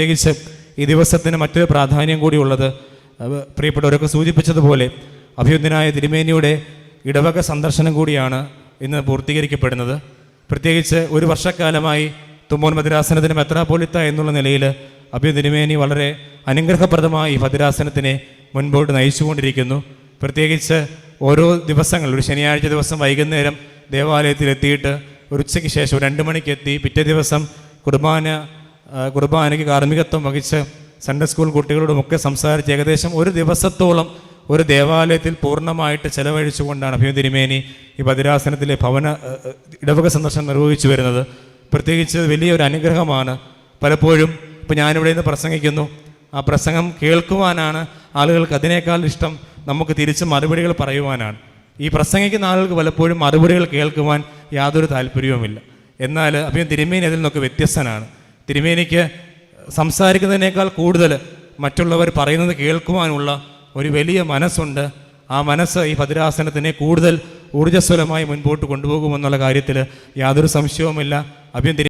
പ്രത്യേകിച്ച് ഈ ദിവസത്തിന് മറ്റൊരു പ്രാധാന്യം കൂടിയുള്ളത് പ്രിയപ്പെട്ടവരൊക്കെ സൂചിപ്പിച്ചതുപോലെ അഭിയുദ്ധനായ തിരുമേനിയുടെ ഇടവക സന്ദർശനം കൂടിയാണ് ഇന്ന് പൂർത്തീകരിക്കപ്പെടുന്നത്. പ്രത്യേകിച്ച് ഒരു വർഷക്കാലമായി തുമ്പോൻ ഭദ്രാസനത്തിന് മെത്രാപോലിത്ത എന്നുള്ള നിലയിൽ അഭ്യു തിരുമേനി വളരെ അനുഗ്രഹപ്രദമായി ഭദ്രാസനത്തിനെ മുൻപോട്ട് നയിച്ചുകൊണ്ടിരിക്കുന്നു. പ്രത്യേകിച്ച് ഓരോ ദിവസങ്ങൾ ഒരു ശനിയാഴ്ച ദിവസം വൈകുന്നേരം ദേവാലയത്തിൽ എത്തിയിട്ട് ഒരു ഉച്ചയ്ക്ക് ശേഷം രണ്ട് മണിക്ക് എത്തി പിറ്റേ ദിവസം കുർബാന കുർബാനയ്ക്ക് കാർമ്മികത്വം വഹിച്ച് സൺഡേ സ്കൂൾ കുട്ടികളോടുമൊക്കെ സംസാരിച്ച് ഏകദേശം ഒരു ദിവസത്തോളം ഒരു ദേവാലയത്തിൽ പൂർണമായിട്ട് ചെലവഴിച്ചുകൊണ്ടാണ് അഭിമ തിരുമേനി ഈ ഭദ്രാസനത്തിലെ ഭവന ഇടവക സന്ദർശനം നിർവഹിച്ചു വരുന്നത്. പ്രത്യേകിച്ച് വലിയൊരു അനുഗ്രഹമാണ്. പലപ്പോഴും ഇപ്പോൾ ഞാനിവിടെ നിന്ന് പ്രസംഗിക്കുന്നു. ആ പ്രസംഗം കേൾക്കുവാനാണ് ആളുകൾക്ക് അതിനേക്കാൾ ഇഷ്ടം നമുക്ക് തിരിച്ച് മറുപടികൾ പറയുവാനാണ്. ഈ പ്രസംഗിക്കുന്ന ആളുകൾക്ക് പലപ്പോഴും മറുപടികൾ കേൾക്കുവാൻ യാതൊരു താല്പര്യവുമില്ല. എന്നാൽ അപ്പം തിരുമേനി അതിൽ നിന്നൊക്കെ വ്യത്യസ്തനാണ്. തിരുമേനിക്ക് സംസാരിക്കുന്നതിനേക്കാൾ കൂടുതൽ മറ്റുള്ളവർ പറയുന്നത് കേൾക്കുവാനുള്ള ഒരു വലിയ മനസ്സുണ്ട്. ആ മനസ്സ് ഈ ഭദ്രാസനത്തിനെ കൂടുതൽ ഊർജസ്വലമായി മുൻപോട്ട് കൊണ്ടുപോകുമെന്നുള്ള കാര്യത്തിൽ യാതൊരു സംശയവുമില്ല. അഭ്യം